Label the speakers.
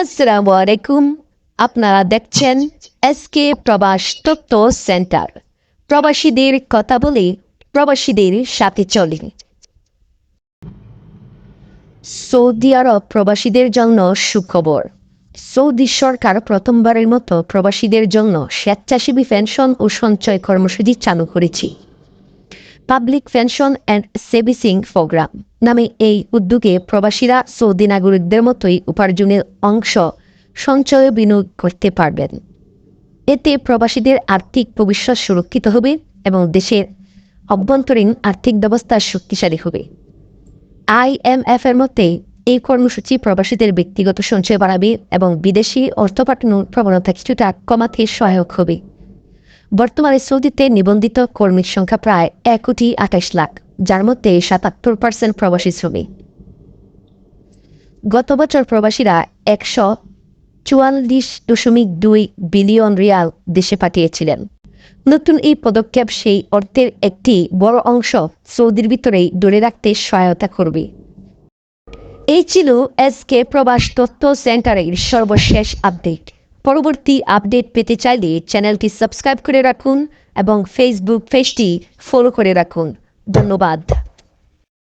Speaker 1: আসসালামু আলাইকুম। আপনারা দেখছেন এসকে প্রবাস তত্ত্ব সেন্টার। প্রবাসীদের কথা বলে প্রবাসীদের সাথে চলে। সৌদি আরব প্রবাসীদের জন্য সুখবর। সৌদি সরকার প্রথমবারের মতো প্রবাসীদের জন্য স্বেচ্ছাসেবী পেনশন ও সঞ্চয় কর্মসূচি চালু করেছে। Public pension and savings program নামে এই উদ্যোগে প্রবাসীরা সৌদি নাগরিকদের মতোই উপার্জনের অংশ সঞ্চয়ে বিনিয়োগ করতে পারবেন। এতে প্রবাসীদের আর্থিক ভবিষ্যৎ সুরক্ষিত হবে এবং দেশের অভ্যন্তরীণ আর্থিক ব্যবস্থা শক্তিশালী হবে। আইএমএফ এর মতে, এই কর্মসূচি প্রবাসীদের ব্যক্তিগত সঞ্চয় বাড়াবে এবং বিদেশি অর্থ পাঠানোর প্রবণতা কিছুটা কমাতে সহায়ক হবে। বর্তমানে সৌদিতে নিবন্ধিত কর্মীর সংখ্যা প্রায় এক কোটি আঠাশ লাখ, যার মধ্যে সাতাত্তর পার্সেন্ট প্রবাসী শ্রমিক। গত বছর প্রবাসীরা একশো চুয়াল্লিশ দশমিক দুই বিলিয়ন রিয়াল দেশে পাঠিয়েছিলেন। নতুন এই পদক্ষেপ সেই অর্থের একটি বড় অংশ সৌদির ভিতরেই ধরে রাখতে সহায়তা করবে। এই ছিল এসকে প্রবাস তথ্য সেন্টারের সর্বশেষ আপডেট। পরবর্তী আপডেট পেতে চাইলে চ্যানেলটি সাবস্ক্রাইব করে রাখুন এবং ফেসবুক পেজটি ফলো করে রাখুন। ধন্যবাদ।